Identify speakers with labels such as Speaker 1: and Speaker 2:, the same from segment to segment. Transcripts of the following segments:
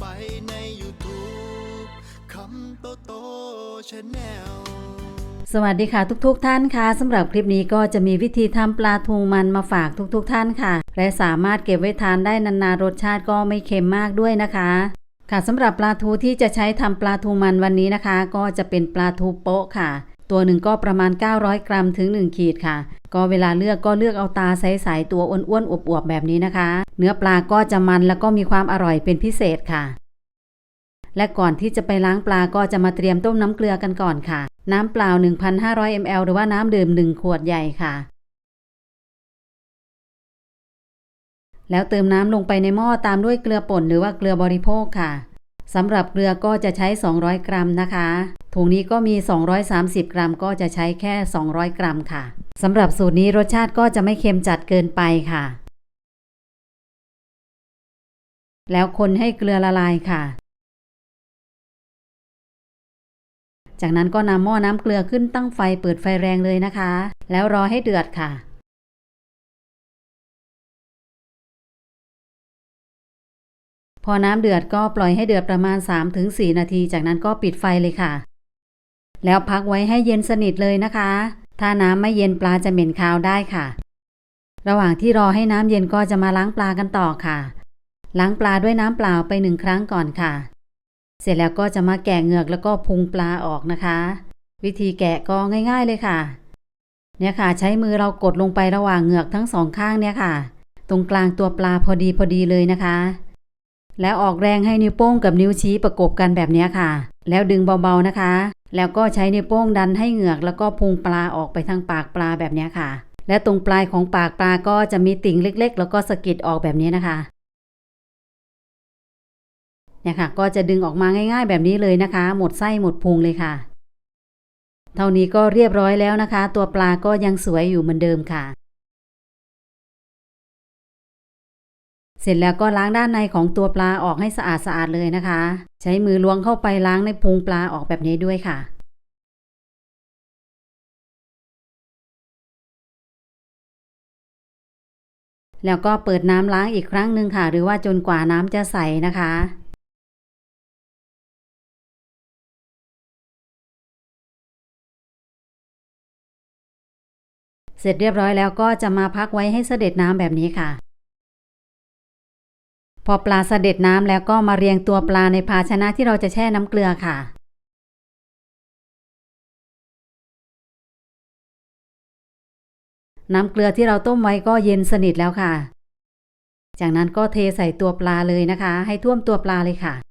Speaker 1: ไปใน YouTube คำโตโตชาแนล
Speaker 2: สวัสดีค่ะทุกๆทท่านค่ะสำหรับคลิปนี้ก็จะมีวิธีทำปลาทูมันมาฝากทุกๆทท่านค่ะ และสามารถเก็บไว้ทานได้นานๆรสชาติก็ไม่เค็มมากด้วยนะคะ ค่ะสำหรับปลาทูที่จะใช้ทำปลาทูมันวันนี้นะคะ ก็จะเป็นปลาทูโป๊ะค่ะ ตัวหนึ่งก็ประมาณ 900 กรัมถึง 1 ขีดค่ะ ก็เวลาเลือกก็เลือกเอาตาใสๆตัวอ้วนๆอวบๆแบบนี้นะคะ เนื้อปลาก็จะมันแล้วก็มีความอร่อยเป็นพิเศษค่ะ และก่อนที่จะไปล้างปลาก็จะมาเตรียมต้มน้ำเกลือกันก่อนค่ะ น้ำเปล่า 1,500 ml หรือว่าน้ำดื่ม 1 ขวดใหญ่ค่ะ แล้วเติมน้ำลงไปในหม้อตามด้วยเกลือป่นหรือว่าเกลือบริโภคค่ะ สำหรับเกลือก็จะใช้ 200 กรัมนะคะ ถุงนี้ก็มี 230 กรัม ก็จะใช้แค่ 200 กรัมค่ะสำหรับสูตรนี้รสชาติก็จะไม่เค็มจัดเกินไปค่ะ แล้วคนให้เกลือละลายค่ะ จากนั้นก็นำหม้อน้ำเกลือขึ้นตั้งไฟเปิดไฟแรงเลยนะคะ แล้วรอให้เดือดค่ะ พอน้ำเดือดก็ปล่อยให้เดือดประมาณ 3-4 นาที จากนั้นก็ปิดไฟเลยค่ะ แล้วพักไว้ให้เย็นสนิทเลยนะคะ ถ้าน้ำไม่เย็นปลาจะเหม็นคาวได้ค่ะ ระหว่างที่รอให้น้ำเย็นก็จะมาล้างปลากันต่อค่ะ ล้างปลาด้วยน้ำเปล่าไปหนึ่งครั้งก่อนค่ะ เสร็จแล้วก็จะมาแกะเงือกแล้วก็พุงปลาออกนะคะ วิธีแกะก็ง่าย ๆเลยค่ะ เนี่ยค่ะ ใช้มือเรากดลงไประหว่างเหงือกทั้งสองข้างเนี่ยค่ะ ตรงกลางตัวปลาพอดีพอดีเลยนะคะ แล้วออกแรงให้นิ้วโป้งกับนิ้วชี้ประกบกันแบบนี้ค่ะ แล้วดึงเบาๆนะคะ แล้วก็ใช้นิ้วโป้งดันให้เหงือกแล้วก็พุงปลาออกไปทางปากปลาแบบนี้ค่ะ และตรงปลายของปากปลาก็จะมีติ่งเล็ก ๆ แล้วก็สะกิดออกแบบนี้นะคะเนี่ยค่ะก็จะดึงออกมาง่าย ๆ แบบนี้เลยนะคะ หมดไส้หมดพุงเลยค่ะ เท่านี้ก็เรียบร้อยแล้วนะคะ ตัวปลาก็ยังสวยอยู่เหมือนเดิมค่ะ เสร็จแล้วก็ล้างด้านในของตัวปลาออกให้สะอาดสะอาดเลยนะคะ ใช้มือล้วงเข้าไปล้างในพุงปลาออกแบบนี้ด้วยค่ะ แล้วก็เปิดน้ำล้างอีกครั้งหนึ่งค่ะ หรือว่าจนกว่าน้ำจะใสนะคะเสร็จเรียบร้อยแล้วก็จะมาพักไว้ให้เสด็จน้ำแบบนี้ค่ะ พอปลาเสด็จน้ำแล้วก็มาเรียงตัวปลาในภาชนะที่เราจะแช่น้ำเกลือค่ะ น้ำเกลือที่เราต้มไว้ก็เย็นสนิทแล้วค่ะ จากนั้นก็เทใส่ตัวปลาเลยนะคะ ให้ท่วมตัวปลาเลยค่ะ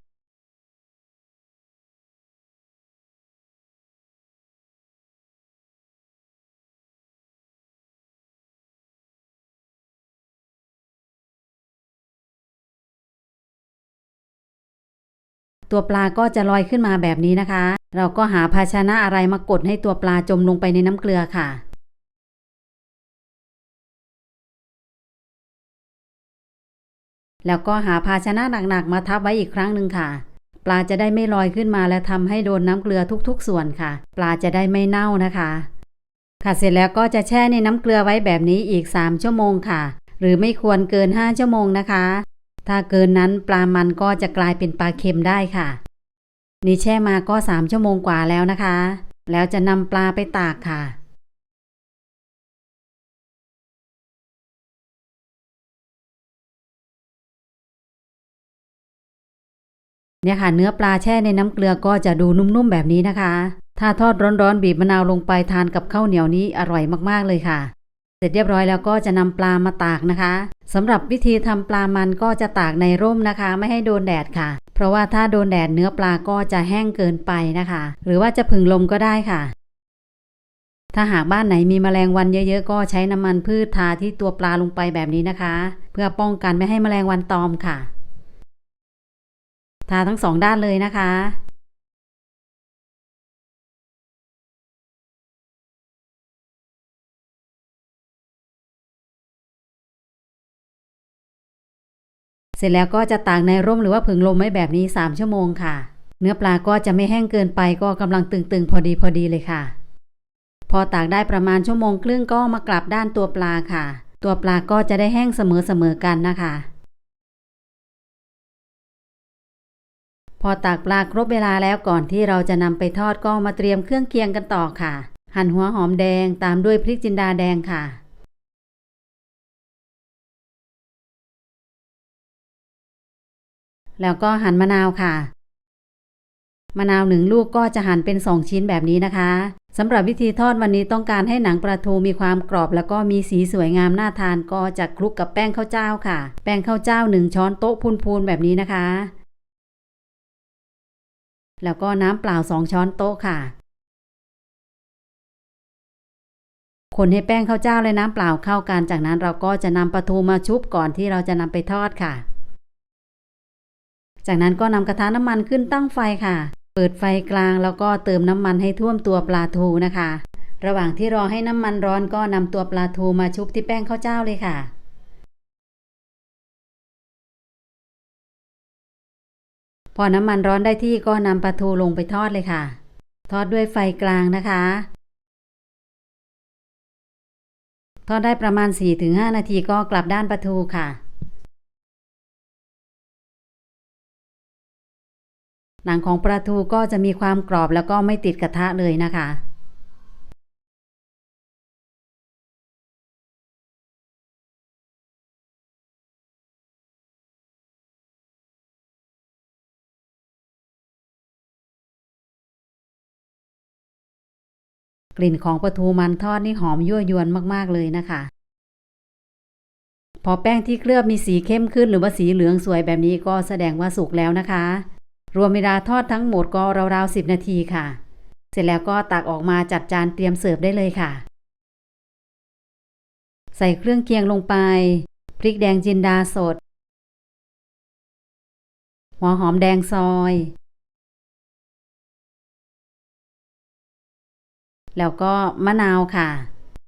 Speaker 2: ตัวปลาก็จะลอยขึ้นมาแบบนี้นะคะ เราก็หาภาชนะอะไรมากดให้ตัวปลาจมลงไปในน้ำเกลือค่ะ แล้วก็หาภาชนะหนักๆมาทับไว้อีกครั้งหนึ่งค่ะ ปลาจะได้ไม่ลอยขึ้นมาและทำให้โดนน้ำเกลือทุกๆ ส่วนค่ะ ปลาจะได้ไม่เน่านะคะ ค่ะเสร็จแล้วก็จะแช่ในน้ำเกลือไว้แบบนี้อีก 3 ชั่วโมงค่ะ หรือไม่ควรเกิน 5 ชั่วโมงนะคะ ถ้าเกินนั้นปลามันก็จะกลายเป็นปลาเค็มได้ค่ะ นี่แช่มาก็3ชั่วโมงกว่าแล้วนะคะ แล้วจะนำปลาไปตากค่ะ เนี่ยค่ะ เนื้อปลาแช่ในน้ำเกลือก็จะดูนุ่มๆแบบนี้นะคะ ถ้าทอดร้อนๆบีบมะนาวลงไปทานกับข้าวเหนียวนี้อร่อยมากๆเลยค่ะ เสร็จเรียบร้อยแล้วก็จะนำปลามาตากนะคะสำหรับวิธีทำปลามันก็จะตากในร่มนะคะ ไม่ให้โดนแดดค่ะ เพราะว่าถ้าโดนแดดเนื้อปลาก็จะแห้งเกินไปนะคะ หรือว่าจะผึ่งลมก็ได้ค่ะ ถ้าหากบ้านไหนมีแมลงวันเยอะๆ ก็ใช้น้ำมันพืชทาที่ตัวปลาลงไปแบบนี้นะคะ เพื่อป้องกันไม่ให้แมลงวันตอมค่ะ ทาทั้งสองด้านเลยนะคะ เสร็จแล้วก็จะตากในร่มหรือว่าผึ่งลมไว้แบบนี้ 3 ชั่วโมงค่ะ เนื้อปลาก็จะไม่แห้งเกินไปก็กำลังตึงๆ พอดีพอดีเลยค่ะ พอตากได้ประมาณชั่วโมงครึ่งก็มากลับด้านตัวปลาค่ะ ตัวปลาก็จะได้แห้งเสมอๆกันนะคะ พอตากปลาครบเวลาแล้วก่อนที่เราจะนำไปทอดก็มาเตรียมเครื่องเคียงกันต่อค่ะ หั่นหัวหอมแดงตามด้วยพริกจินดาแดงค่ะ แล้วก็หั่นมะนาวค่ะ มะนาวหนึ่งลูกก็จะหั่นเป็นสองชิ้นแบบนี้นะคะสำหรับวิธีทอดวันนี้ต้องการให้หนังปลาทูมีความกรอบ แล้วก็มีสีสวยงามน่าทานก็จะคลุกกับแป้งข้าวเจ้าค่ะ แป้งข้าวเจ้าหนึ่งช้อนโต๊ะพูนๆแบบนี้นะคะ แล้วก็น้ำเปล่าสองช้อนโต๊ะค่ะ คนให้แป้งข้าวเจ้าและน้ำเปล่าเข้ากันจากนั้นเราก็จะนำปลาทูมาชุบก่อนที่เราจะนำไปทอดค่ะ จากนั้นก็นำกระทะน้ำมันขึ้นตั้งไฟค่ะ เปิดไฟกลางแล้วก็เติมน้ำมันให้ท่วมตัวปลาทูนะคะ ระหว่างที่รอให้น้ำมันร้อนก็นำตัวปลาทูมาชุบที่แป้งข้าวเจ้าเลยค่ะพอน้ำมันร้อนได้ที่ก็นำปลาทูลงไปทอดเลยค่ะ ทอดด้วยไฟกลางนะคะ ทอดได้ประมาณ 4-5 นาทีก็กลับด้านปลาทูค่ะ หนังของปลาทูก็จะมีความกรอบแล้วก็ไม่ติดกระทะเลยนะคะ กลิ่นของปลาทูมันทอดนี่หอมยั่วยวนมากๆเลยนะคะพอแป้งที่เคลือบมีสีเข้มขึ้นหรือว่าสีเหลืองสวยแบบนี้ก็แสดงว่าสุกแล้วนะคะ รวมเวลาทอดทั้งหมดก็ราวๆ10นาทีค่ะ เสร็จแล้วก็ตักออกมาจัดจานเตรียมเสิร์ฟได้เลยค่ะ ใส่เครื่องเคียงลงไป พริกแดงจินดาสด หัวหอมแดงซอย แล้วก็มะนาวค่ะ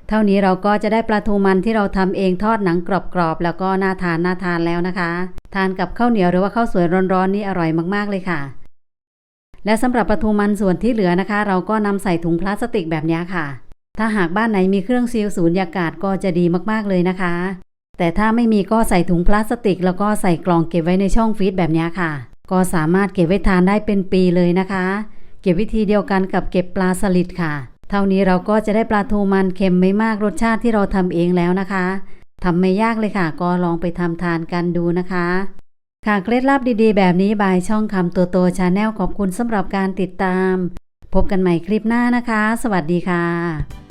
Speaker 2: เท่านี้เราก็จะได้ปลาทูมันที่เราทำเองทอดหนังกรอบๆ แล้วก็น่าทานน่าทานแล้วนะคะ ทานกับข้าวเหนียวหรือว่าข้าวสวยร้อนๆนี่อร่อยมากๆเลยค่ะ และสำหรับปลาทูมันส่วนที่เหลือนะคะ เราก็นำใส่ถุงพลาสติกแบบนี้ค่ะ ถ้าหากบ้านไหนมีเครื่องซีลสูญญากาศก็จะดีมากๆเลยนะคะ แต่ถ้าไม่มีก็ใส่ถุงพลาสติก แล้วก็ใส่กล่องเก็บไว้ในช่องฟรีซแบบนี้ค่ะ ก็สามารถเก็บไว้ทานได้เป็นปีเลยนะคะ เก็บวิธีเดียวกันกับเก็บปลาสลิดค่ะ เท่านี้เราก็จะได้ปลาทูมันเค็มไม่มากรสชาติที่เราทำเองแล้วนะคะทำไม่ยากเลยค่ะ ก็ลองไปทำทานกันดูนะคะ ค่ะเคล็ดลับดีๆ แบบนี้บายช่องคำตัวโตชาแนลขอบคุณสำหรับการติดตาม พบกันใหม่คลิปหน้านะคะ สวัสดีค่ะ